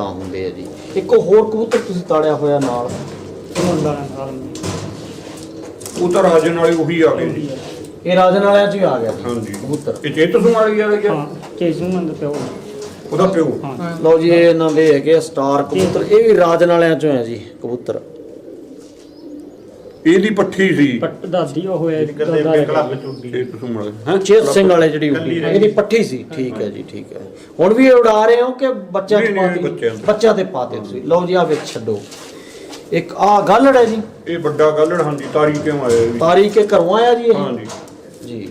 ਤਾਂ ਹੁੰਦੇ ਆ ਜੀ। ਇੱਕ ਹੋਰ ਕਬੂਤਰ ਤੁਸੀਂ ਤਾੜਿਆ ਹੋਇਆ ਨਾਲ। ਮੁੰਡਾ ਉਹ ਤਾਂ ਰਾਜਨ ਵਾਲੇ ਉਹੀ ਆ ਗਏ ਜੀ। ਇਹ ਰਾਜਨ ਵਾਲਿਆਂ ਚ ਹੀ ਆ ਗਿਆ। ਜੀ ਹਾਂਜੀ। ਕਬੂਤਰ। ਇਹ ਚੇਤਸੂ ਵਾਲੀ ਵਾਲੇ ਹਾਂ ਕੇਸ ਨੂੰ ਮੰਦ ਪਿਓ। ਉਹਦਾ ਪਿਓ। ਹਾਂ। ਲਓ ਜੀ ਇਹ ਇਹਨਾਂ ਦੇ ਹੈਗੇ ਆ ਸਟਾਰ ਕਬੂਤਰ। ਇਹ ਵੀ ਰਾਜਨ ਵਾਲਿਆਂ ਚੋਂ ਹੈ ਜੀ ਕਬੂਤਰ। ਇਹਦੀ ਪੱਠੀ ਸੀ। ਪੱਟ ਦਾਦੀ ਉਹ ਹੋਇਆ ਹੈ ਚੇਤਸੂ ਵਾਲੇ। ਹੈ ਚੇਤ ਸਿੰਘ ਵਾਲੇ ਜਿਹੜੀ ਉੱਡੀ ਇਹਦੀ ਪੱਠੀ ਸੀ। ਠੀਕ ਹੈ ਜੀ ਠੀਕ ਹੈ। ਹੁਣ ਵੀ ਇਹ ਉਡਾ ਰਹੇ ਹੋ ਕਿ ਬੱਚਿਆਂ ਚ ਨਹੀਂ, ਨਹੀਂ, ਪਾਤੀ ਬੱਚਿਆਂ ਚ। ਬੱਚਿਆਂ ਤੇ ਪਾਤੇ ਤੁਸੀਂ। ਲਓ ਜੀ ਆ ਵਿੱਚ ਛੱਡੋ। ਇੱਕ ਆ ਗੱਲੜ ਹੈ ਜੀ। ਇਹ ਵੱਡਾ ਗੱਲੜ ਹਾਂਜੀ ਤਾਰੀ ਕਿਉਂ ਆਇਆ ਇਹ ਵੀ? ਤਾਰੀਖ ਕੇ ਘਰੋਂ ਆਇਆ ਜੀ ਇਹ? ਹਾਂਜੀ। ਜੀ।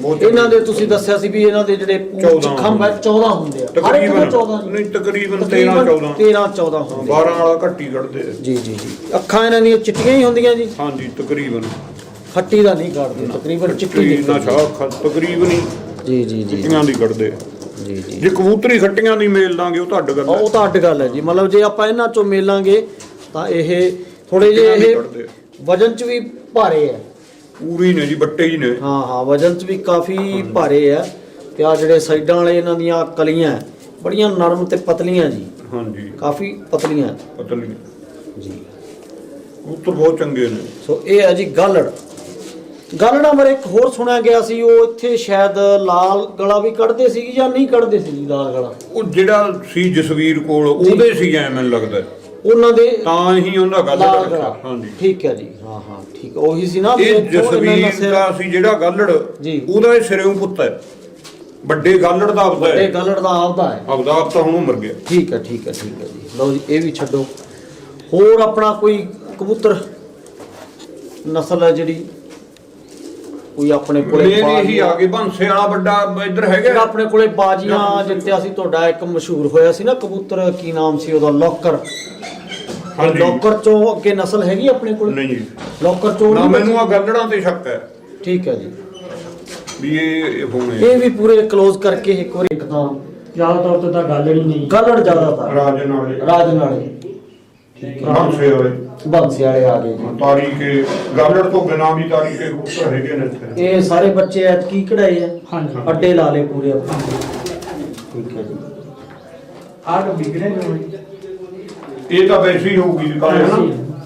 ਬਹੁਤ ਇਹਨਾਂ ਦੇ ਤੁਸੀਂ ਦੱਸਿਆ ਸੀ ਵੀ ਇਹਨਾਂ ਦੇ ਜਿਹੜੇ ਪੂੰਛ 14 ਖੰਭ ਹੈ 14 ਹੁੰਦੇ ਆ। ਹਰ ਇੱਕ ਦੇ ਤਕਰੀਬਨ 14 ਜੀ ਨਹੀਂ ਤਕਰੀਬਨ 13 ਤਕਰੀਬਨ 14 13 14 ਹੁੰਦੇ ਆ। 12 ਵਾਲਾ ਘੱਟੀ ਕੱਢਦੇ। ਜੀ ਜੀ ਜੀ। ਅੱਖਾਂ ਇਹਨਾਂ ਦੀਆਂ ਚਿੱਟੀਆਂ ਹੀ ਹੁੰਦੀਆਂ ਜੀ। ਹਾਂਜੀ ਤਕਰੀਬਨ। ਖੱਟੀ ਦਾ ਨਹੀਂ ਕੱਢਦੇ ਤਕਰੀਬਨ ਚਿੱਟੀ ਨਾ ਖ- ਤਕਰੀਬਨ ਹੀ ਜੀ ਜੀ ਜੀ ਚਿੱਟੀਆਂ ਦੀ ਕੱਢਦੇ। ਜੀ ਜੀ। ਜੇ ਕਬੂਤਰੀ ਖੱਟੀਆਂ ਦੀ ਮੇਲ ਦਾਂਗੇ ਉਹ ਤੁਹਾਡੇ ਗੱਲ ਉਹ ਤਾਂ ਅੱਡ ਗੱਲ ਹੈ ਜੀ। ਮਤਲਬ ਜੇ ਆਪਾਂ ਇਹਨਾਂ ਚੋਂ ਮੇਲਾਂਗੇ ਤਾਂ ਇਹ ਥੋੜੇ ਜਿਹੇ ਇਹ। ਵਜਨ ਚ ਵੀ ਭਾਰੇ ਹੈ ਪੂਰੀ ਨੇ ਜੀ ਬੱਟੇ ਹੀ ਨੇ। ਹਾਂ ਹਾਂ ਵਜਨ ਚ ਵੀ ਕਾਫੀ ਭਾਰੇ ਹੈ ਤੇ ਆ ਜਿਹੜੇ ਸਾਈਡਾਂ ਵਾਲੇ ਇਹਨਾਂ ਦੀਆਂ ਕਲੀਆਂ ਬੜੀਆਂ ਨਰਮ ਤੇ ਪਤਲੀਆਂ ਜੀ। ਹਾਂਜੀ। ਕਾਫੀ ਪਤਲੀਆਂ। ਪਤਲੀ ਜੀ। ਕਬੂਤਰ ਬਹੁਤ ਚੰਗੇ ਨੇ। ਸੋ ਇਹ ਹੈ ਜੀ ਗਾਲੜ। ਗਾਲੜਾਂ ਬਾਰੇ ਇੱਕ ਹੋਰ ਸੁਣਿਆ ਗਿਆ ਸੀ ਉਹ ਇੱਥੇ ਸ਼ਾਇਦ ਲਾਲ ਗਲਾ ਵੀ ਕੱਢਦੇ ਸੀ ਜਾਂ ਨਹੀਂ ਕੱਢਦੇ ਸੀ ਜੀ ਲਾਲ ਗਲਾ? ਉਹ ਜਿਹੜਾ ਸੀ ਜਸਵੀਰ ਕੋਲ ਉਹਦੇ ਸੀ ਐ ਮੈਨੂੰ ਲੱਗਦਾ। ਉਹਨਾਂ ਦੇ ਤਾਂ ਹੀ ਉਹਦਾ ਗੱਲ ਰੱਖਿਆ ਗਲਾ ਹਾਂਜੀ। ਠੀਕ ਹੈ ਜੀ। ਹਾਂ ਹਾਂ ਠੀਕ ਹੈ। ਉਹੀ ਸੀ ਨਾ ਵੀ ਇਹ ਇੱਥੋਂ ਇਹਨਾਂ ਦਾ ਜਸਵੀਰ ਸਿਰ- ਦਾ ਸੀ ਜਿਹੜਾ ਗੱਲੜ। ਜੀ। ਉਹਦਾ ਇਹ ਸਿਰੋਂ ਪੁੱਤ ਹੈ। ਵੱਡੇ ਗੱਲੜ ਦਾ ਆਪਦਾ ਵੱਡੇ ਹੈ। ਗਾਲੜ ਦਾ ਆਪਦਾ ਹੈ। ਆਪਦਾ ਆਪ ਤਾਂ ਹੁਣ ਉਹ ਮਰ ਗਿਆ। ਠੀਕ ਹੈ ਠੀਕ ਹੈ ਠੀਕ ਹੈ ਜੀ। ਲਓ ਜੀ ਇਹ ਵੀ ਛੱਡੋ। ਹੋਰ ਆਪਣਾ ਕੋਈ ਕਬੂਤਰ? ਨਸਲ ਹੈ ਜਿਹੜੀ ਕੋਈ ਆਪਣੇ ਕੋਲੇ ਮੇਰੇ ਹੀ ਬਾਜ਼ੀਆਂ- ਆ ਗਏ। ਬੰਸੇ ਵਾਲਾ ਵੱਡਾ ਇੱਧਰ ਹੈਗਾ। ਆਪਣੇ ਕੋਲੇ ਬਾਜੀਆਂ ਜਿੱਤਿਆ ਸੀ ਤੁਹਾਡਾ ਇੱਕ ਮਸ਼ਹੂਰ ਹੋਇਆ ਸੀ ਨਾ ਕਬੂਤਰ। ਕੀ ਨਾਮ ਸੀ ਉਹਦਾ? ਲੋਕਰ। ਹਾਂਜੀ। ਲੋਕਰ ਚੋਂ ਅੱਗੇ ਨਸਲ ਹੈਗੀ ਆਪਣੇ ਕੋਲ? ਨਹੀਂ। ਜੀ ਲੋਕਰ ਚੋਂ ਨਾ ਨਹੀਂ ਮੈਨੂੰ ਆ ਗੱਲੜਾਂ ਤੇ ਸ਼ੱਕ ਹੈ। ਠੀਕ ਹੈ ਜੀ। ਵੀ ਇਹ ਇਹ ਹੋਣੇ ਇਹ ਵੀ ਪੂਰੇ ਕਲੋਜ਼ ਕਰਕੇ ਇੱਕ ਵਾਰੀ ਇੱਕ ਤਾਂ ਜ਼ਿਆਦਾ ਤੌਰ ਤੇ ਤਾਂ ਗੱਲ ਹੀ ਨਹੀਂ। ਗਲੜ ਜ਼ਿਆਦਾਤਰ। ਰਾਜਨ ਵਾਲੇ। ਰਾਜ ਨਾਲੇ ਬੰਸੇ ਵਾਲੇ। ਬੰਸੇ ਵਾਲੇ ਆ ਗਏ ਜੀ। ਤਾਰੀਖੇ ਗੱਲੜ ਤੋਂ ਬਿਨਾਂ ਵੀ ਤਾਰੀਖੇ ਕਬੂਤਰ ਹੈਗੇ ਨੇ ਇੱਥੇ। ਇਹ ਸਾਰੇ ਬੱਚੇ ਐਤ ਕੀ ਕਢਾਏ ਆ? ਹਾਂਜੀ। ਅੱਡੇ ਲਾ ਲਏ ਪੂਰੇ ਆਪਣੇ। ਠੀਕ ਹੈ ਜੀ। ਆਹ ਤਾਂ ਵਿਗੜੇ ਨੇ ਇਹ ਤਾਂ ਵੈਸੇ ਹੀ ਹੋਊਗੀ ਜੀ ਕਾਲੇ ਨਾ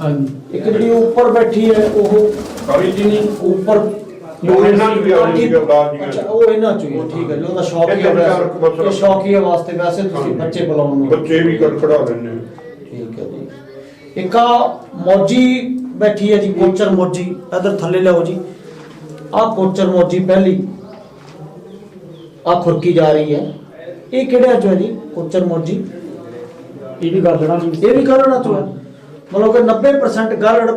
ਹਾਂਜੀ। ਇੱਕ ਜਿਹੜੀ ਉੱਪਰ ਬੈਠੀ ਹੈ ਉਹ ਕਾਲੀ ਜੀ ਨਹੀਂ। ਉੱਪਰ ਉਹ ਇਹਨਾਂ ਨੂੰ ਵੀ ਆ ਰਹੀ ਸੀ ਅਵਤਾਰ ਦੀਆਂ। ਅੱਛਾ ਉਹ ਇਹਨਾਂ ਚੋਂ ਹੀ ਹੈ, ਠੀਕ ਹੈ ਜੀ ਉਹਦਾ ਸ਼ੌਕ ਹੀ ਇਹ ਤਾਂ ਚਾਰ ਕੁ ਹੈ ਬਸ- ਇਹ ਸ਼ੌਕ ਹੀ ਹੈ ਵਾਸਤੇ ਵੈਸੇ ਤੁਸੀਂ ਬੱਚੇ ਬੁਲਾਉਣ ਨੂੰ। ਬੱਚੇ ਵੀ ਕੱਢ ਖੜਾ ਲੈਣੇ ਠੀਕ ਹੈ ਜੀ। ਇੱਕ ਆ ਮੌਜੀ ਬੈਠੀ ਹੈ ਜੀ ਕੋਚਰ ਮੌਜੀ। ਇਧਰ ਥੱਲੇ ਲਿਆਓ ਜੀ। ਆ ਕੋਚਰ ਮੌਜੀ ਪਹਿਲੀ। ਆ ਖੁਰਕੀ ਜਾ ਰਹੀ ਹੈ। ਇਹ ਕਿਹੜਿਆਂ ਚੋਂ ਹੈ ਜੀ ਕੋਚਰ ਮੌਜੀ? ਇਹ ਵੀ ਗੱਲੜਾ ਨਹੀਂ ਇਹ ਵੀ ਗਾਲੜਾ ਚੋਂ ਹੈ ਮਤਲਬ ਕਿ 90% ਗਾਲੜ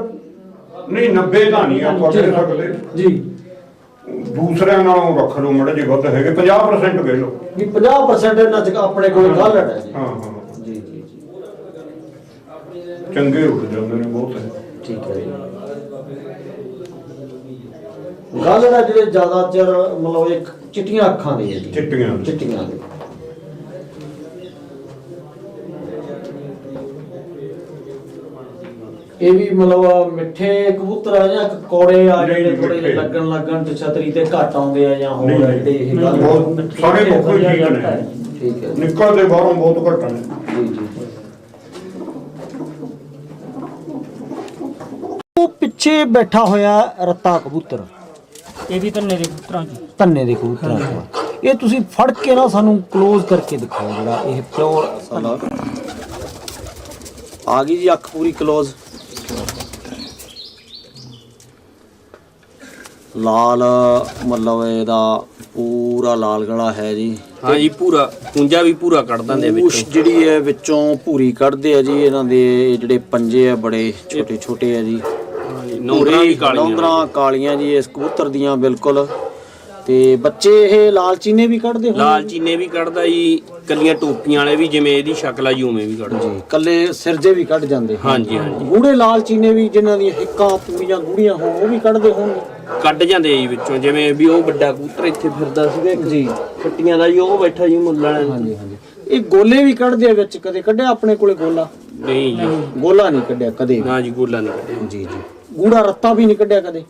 ਨਹੀਂ 90 ਤਾਂ ਨਹੀਂ ਆਪਾਂ ਕਹਿ ਸਕਦੇ ਜੀ। ਦੂਸਰਿਆਂ ਨਾਲੋਂ ਰੱਖ ਲਓ ਮੜੇ ਜੇ ਵੱਧ ਹੈਗੇ। 50% ਕਹਿ ਲਓ। ਵੀ 50% ਇਹਨਾਂ ਚ ਆਪਣੇ ਕੋਲ ਗਾਲੜ ਹੈ ਜੀ। ਹਾਂ ਹਾਂ। ਜੀ ਜੀ ਜੀ। ਚੰਗੇ ਉੱਠ ਜਾਂਦੇ ਨੇ ਬਹੁਤ। ਹੈ ਠੀਕ ਹੈ ਜੀ। ਗਾਲੜ ਹੈ ਜਿਹੜੇ ਜ਼ਿਆਦਾ ਚਿਰ ਮਤਲਬ ਇੱਕ ਚਿੱਟੀਆਂ ਅੱਖਾਂ ਦੇ ਹੈ ਜੀ। ਚਿੱਟੀਆਂ ਚਿੱਟੀਆਂ ਦੇ। ਇਹ ਵੀ ਮਤਲਬ ਮਿੱਠੇ ਕਬੂਤਰ ਆ ਜਾਂ ਕੋੜੇ ਆ ਜਿਹੜੇ ਥੋੜੇ ਜਿਹੇ ਲੱਗਣ ਲੱਗਣ ਤੇ ਛਤਰੀ ਤੇ ਘੱਟ ਆਉਂਦੇ ਆ ਜਾਂ ਹੋਰ ਜਿਹੜੇ ਇਹ ਬਹੁਤ ਸਾਰੇ ਕੋਕੋ ਜੀ ਠੀਕ ਹੈ। ਨਿਕਲਦੇ ਬਾਹਰੋਂ ਬਹੁਤ ਘੱਟ ਨੇ। ਪਿੱਛੇ ਬੈਠਾ ਹੋਇਆ ਰੱਤਾ ਕਬੂਤਰ। ਇਹ ਵੀ ਧੰਨੇ ਦੇ ਕਬੂਤਰਾਂ ਦੀ ਧੰਨੇ ਦੇ ਕਬੂਤਰਾਂ ਦੀ ਇਹ ਤੁਸੀਂ ਫੜ ਕੇ ਨਾ ਸਾਨੂੰ ক্লোਜ਼ ਕਰਕੇ ਦਿਖਾਓ ਜਿਹੜਾ ਇਹ ਪਿਓਰ ਆ ਗਈ ਜੀ ਅੱਖ ਪੂਰੀ ক্লোਜ਼ ਲਾਲ ਮਤਲਬ ਇਹਦਾ ਪੂਰਾ ਲਾਲ ਗਲਾ ਹੈ ਜੀ। ਹਾਂ ਜੀ ਪੂਰਾ ਪੁੰਜਾ ਵੀ ਪੂਰਾ ਕੱਢ ਦਿੰਦੇ ਪੂਛ ਵਿੱਚੋਂ। ਜਿਹੜੀ ਹੈ ਵਿੱਚੋਂ ਭੂਰੀ ਕੱਢਦੇ ਆ ਜੀ ਇਹਨਾਂ ਦੇ ਜਿਹੜੇ ਪੰਜੇ ਆ ਬੜੇ ਛੋਟੇ ਛੋਟੇ ਆ ਜੀ। ਨੌਂਦਰਾਂ ਵੀ ਕਾਲੀਆਂ ਨੌਂਦਰਾਂ ਕਾਲੀਆਂ ਜੀ ਇਸ ਕਬੂਤਰ ਦੀਆਂ ਬਿਲਕੁਲ। ਤੇ ਬੱਚੇ ਇਹ ਲਾਲ ਚੀਨੇ ਵੀ ਕੱਢਦੇ ਹੋਣ ਲਾਲ ਚੀਨੇ ਵੀ ਕੱਢਦਾ ਜੀ ਕੱਲੀਆਂ ਟੋਪੀਆਂ ਵਾਲੇ ਵੀ ਜਿਵੇਂ ਇਹਦੀ ਸ਼ਕਲ ਆ ਜੀ ਉਵੇਂ ਵੀ ਕੱਢਦਾ। ਜੀ ਕੱਲੇ ਸਿਰਜੇ ਵੀ ਕੱਢ ਜਾਂਦੇ। ਹਾਂਜੀ ਹਾਂਜੀ। ਗੂੜੇ ਲਾਲ ਚੀਨੇ ਵੀ ਜਿਨ੍ਹਾਂ ਦੀਆਂ ਹਿੱਕਾਂ ਪੂਰੀਆਂ ਗੂੜੀਆਂ ਹੋਣ ਉਹ ਵੀ ਕੱਢਦੇ ਹੋਣਗੇ। ਕੱਢ ਜਾਂਦੇ ਜੀ ਵਿੱਚੋਂ ਜਿਵੇਂ ਵੀ ਉਹ ਵੱਡਾ ਕਬੂਤਰ ਇੱਥੇ ਫਿਰਦਾ ਸੀਗਾ ਇੱਕ। ਜੀ। ਛੱਟੀਆਂ ਦਾ ਜੀ ਉਹ ਬੈਠਾ ਜੀ ਮੁੱਲ ਵਾਲਾ ਹਾਂਜੀ ਹਾਂਜੀ। ਇਹ ਗੋਲੇ ਵੀ ਕੱਢਦੇ ਆ ਵਿੱਚ ਕਦੇ ਕੱਢਿਆ ਆਪਣੇ ਕੋਲੇ ਗੋਲਾ? ਨਹੀਂ ਜੀ। ਗੋਲਾ ਨਹੀਂ ਕੱਢਿਆ ਕਦੇ। ਨਾ ਜੀ ਗੋਲਾ ਨਹੀਂ ਕੱਢਿਆ। ਜੀ ਜੀ। ਗੂੜਾ ਰੱਤਾ ਵੀ ਨਹੀਂ ਕੱਢਿਆ ਕਦੇ?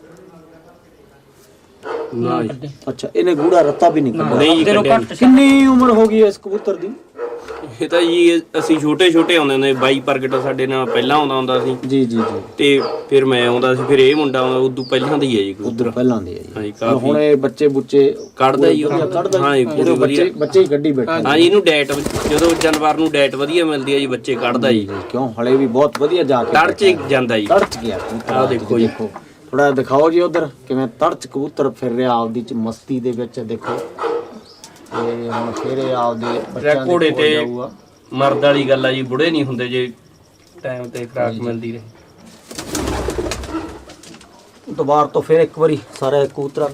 ਨਾ ਜੀ। ਅੱਛਾ ਇਹਨੇ ਗੂੜਾ ਰੱਤਾ ਵੀ ਨਹੀਂ ਕੱਢਿਆ। ਨਹੀਂ ਜੀ, ਤੇਰੋਂ ਘੱਟ ਕਿੰਨੀ ਉਮਰ ਹੋ ਗਈ ਇਸ ਕਬੂਤਰ ਦੀ? ਇਹ ਤਾਂ ਜੀ ਇਹ- ਅਸੀਂ ਛੋਟੇ ਛੋਟੇ ਆਉਂਦੇ ਹੁੰਦੇ ਬਾਈ ਪ੍ਰਗਟ ਸਾਡੇ ਨਾਲ ਪਹਿਲਾਂ ਆਉਂਦਾ ਹੁੰਦਾ ਸੀ। ਜੀ ਜੀ ਜੀ। ਤੇ ਫਿਰ ਮੈਂ ਆਉਂਦਾ ਸੀ ਫਿਰ ਇਹ ਮੁੰਡਾ ਆਉਂਦਾ ਉਦੋਂ ਪਹਿਲਾਂ ਦਾ ਹੀ ਹੈ ਜੀ ਉਧਰ ਪਹਿਲਾਂ ਦੇ ਜੀ। ਹਾਂਜੀ ਹੁਣ ਕਾਫੀ ਇਹ ਬੱਚੇ ਬੁੱਚੇ ਕੱਢਦਾ ਜੀ ਉਹ। ਕੱਢਦਾ ਹਾਂ ਜੀ, ਪੂਰੇ ਬੱਚੇ ਵਧੀਆ। ਬੱਚੇ ਹੀ ਕੱਢੀ ਬੈਠੇ ਹਾਂ ਜੀ ਇਹਨੂੰ ਡੈਟ ਜਦੋਂ ਜਾਨਵਰ ਨੂੰ ਡੈਟ ਵਧੀਆ ਮਿਲਦੀ ਹੈ ਜੀ ਬੱਚੇ ਕੱਢਦਾ ਜੀ। ਕਿਉਂ? ਹਲੇ ਵੀ ਬਹੁਤ ਵਧੀਆ ਜਾ ਕੇ ਤੜ ਚ ਜਾਂਦਾ ਜੀ। ਤੜਚ ਗਿਆ ਆਹ ਦੇਖੋ ਜੀ। ਦੇਖੋ। ਥੋੜਾ ਦਿਖਾਓ ਜੀ ਉਧਰ ਕਿਵੇਂ ਤੜਚ ਕਬੂਤਰ ਫਿਰ ਰਿਹਾ ਆਪਦੀ ਚ ਮਸਤੀ ਦੇ ਵਿੱਚ ਦੇਖੋ। ਤੇ ਹੁਣ ਫਿਰ ਇਹ ਆਪਦੇ ਬੱਚਿਆਂ ਦੇ ਕੋਲ ਤੇ ਜਾਊਗਾ। ਮਰਦ ਵਾਲੀ ਗੱਲ ਆ ਜੀ ਬੁੜੇ ਨਹੀਂ ਹੁੰਦੇ ਜੇ ਟਾਈਮ ਤੇ ਖਰਾਕ ਮਿਲਦੀ ਰਹੇ। ਦੁਬਾਰ ਤੋਂ ਫਿਰ ਇੱਕ ਵਾਰੀ ਸਾਰੇ ਕਬੂਤਰਾਂ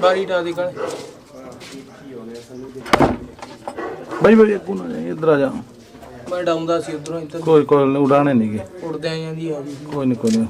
ਬਾਰੀ ਡਾ ਦੀ ਕਾਲੇ। ਬਈ ਬਈ ਅੱਗੂ ਨਾ ਜਾਈਂ, ਇੱਧਰ ਆ ਜਾ। ਮੈਂ ਡਾਉਂਦਾ ਸੀ ਉਧਰੋਂ ਇੱਧਰ। ਕੋਈ ਕੋਈ ਉਡਾਣੇ ਨਹੀਂਗੇ ਉੜਦੇ ਆਂ ਜਾਂਦੀ ਆ ਕੋਈ ਨਹੀਂ ਕੋਈ ਨਹੀਂ